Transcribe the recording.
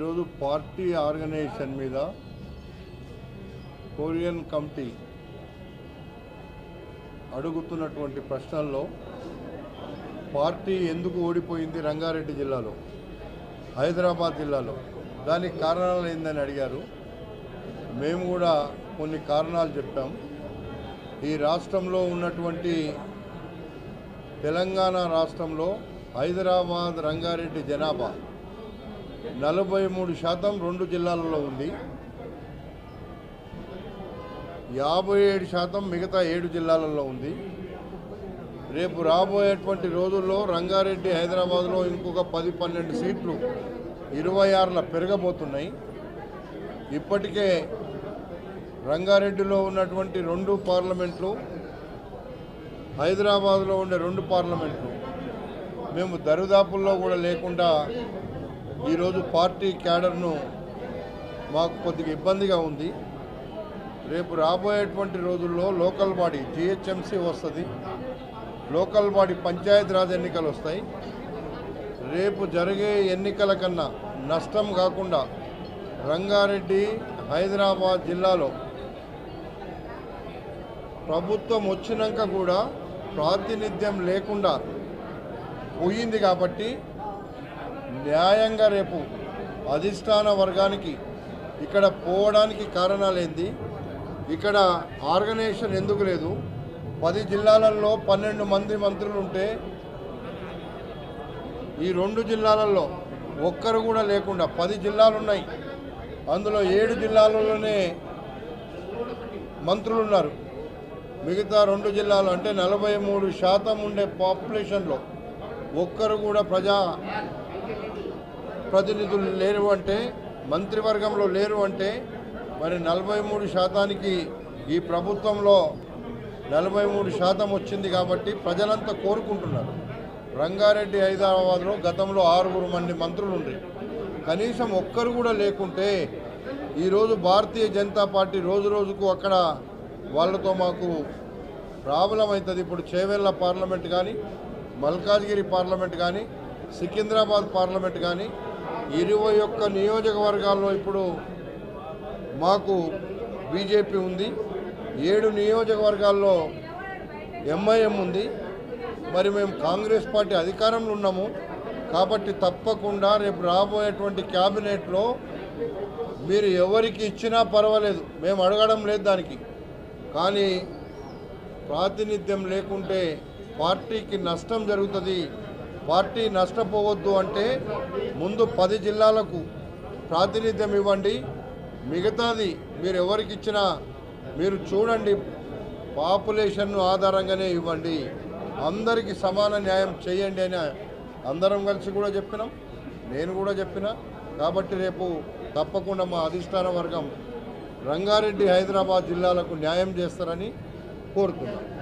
ఈరోజు party organisation మీద కొరియన్ కమిటీ అడుగుతున్నటువంటి ప్రశ్నల్లో పార్టీ ఎందుకు ఓడిపోయింది రంగారెడ్డి జిల్లాలో హైదరాబాద్ జిల్లాలో? దానికి కారణాలు ఏందని అడిగారు. మేము కూడా కొన్ని కారణాలు చెప్పాం. ఈ రాష్ట్రంలో ఉన్నటువంటి తెలంగాణ రాష్ట్రంలో హైదరాబాద్ రంగారెడ్డి జనాభా నలభై మూడు శాతం రెండు జిల్లాలలో ఉంది. యాభై ఏడు శాతం మిగతా ఏడు జిల్లాలలో ఉంది. రేపు రాబోయేటువంటి రోజుల్లో రంగారెడ్డి హైదరాబాద్లో ఇంకొక పది పన్నెండు సీట్లు ఇరవై ఆరుల పెరగబోతున్నాయి. ఇప్పటికే రంగారెడ్డిలో ఉన్నటువంటి రెండు పార్లమెంట్లు హైదరాబాద్లో ఉండే రెండు పార్లమెంట్లు మేము దరిదాపుల్లో కూడా లేకుండా ఈరోజు పార్టీ క్యాడర్ను మాకు కొద్దిగా ఇబ్బందిగా ఉంది. రేపు రాబోయేటువంటి రోజుల్లో లోకల్ బాడీ జిహెచ్ఎంసీ వస్తుంది. లోకల్ బాడీ పంచాయతీరాజ్ ఎన్నికలు వస్తాయి. రేపు జరిగే ఎన్నికల కన్నా నష్టం కాకుండా రంగారెడ్డి హైదరాబాద్ జిల్లాలో ప్రభుత్వం వచ్చినాక కూడా ప్రాతినిధ్యం లేకుండా పోయింది కాబట్టి న్యాయంగా రేపు అధిష్టాన వర్గానికి ఇక్కడ పోవడానికి కారణాలేంది? ఇక్కడ ఆర్గనైజేషన్ ఎందుకు లేదు? పది జిల్లాలలో పన్నెండు మంది మంత్రులు ఉంటే ఈ రెండు జిల్లాలలో ఒక్కరు కూడా లేకుండా పది జిల్లాలు ఉన్నాయి అందులో ఏడు జిల్లాలలోనే మంత్రులు ఉన్నారు. మిగతా రెండు జిల్లాలు అంటే నలభై మూడు శాతం ఉండే పాపులేషన్లో ఒక్కరు కూడా ప్రజా ప్రతినిధులు లేరు అంటే మంత్రివర్గంలో లేరు అంటే మరి నలభై మూడు శాతానికి ఈ ప్రభుత్వంలో నలభై మూడు శాతం వచ్చింది కాబట్టి ప్రజలంతా కోరుకుంటున్నారు. రంగారెడ్డి హైదరాబాద్లో గతంలో ఆరుగురు మంది మంత్రులు ఉండే కనీసం ఒక్కరు కూడా లేకుంటే ఈరోజు భారతీయ జనతా పార్టీ రోజు రోజుకు అక్కడ వాళ్ళతో మాకు ప్రాబ్లం అవుతుంది ఇప్పుడు చేవెళ్ళ పార్లమెంట్ కానీ మల్కాజ్గిరి పార్లమెంట్ కానీ సికింద్రాబాద్ పార్లమెంట్ కానీ ఇరవై ఒక్క నియోజకవర్గాల్లో ఇప్పుడు మాకు బీజేపీ ఉంది. ఏడు నియోజకవర్గాల్లో ఎంఐఎం ఉంది. మరి మేము కాంగ్రెస్ పార్టీ అధికారంలో ఉన్నాము. కాబట్టి తప్పకుండా రేపు రాబోయేటువంటి క్యాబినెట్లో మీరు ఎవరికి ఇచ్చినా పర్వాలేదు. మేము అడగడం లేదు దానికి. కానీ ప్రాతినిధ్యం లేకుంటే పార్టీకి నష్టం జరుగుతుంది. పార్టీ నష్టపోవద్దు అంటే ముందు పది జిల్లాలకు ప్రాతినిధ్యం ఇవ్వండి. మిగతాది మీరు ఎవరికి ఇచ్చినా మీరు చూడండి. పాపులేషన్ ఆధారంగానే ఇవ్వండి. అందరికీ సమాన న్యాయం చేయండి అని అందరం కలిసి కూడా చెప్పినాం. నేను కూడా చెప్పిన. కాబట్టి రేపు తప్పకుండా మా అధిష్టాన వర్గం రంగారెడ్డి హైదరాబాద్ జిల్లాలకు న్యాయం చేస్తారని కోరుతున్నాను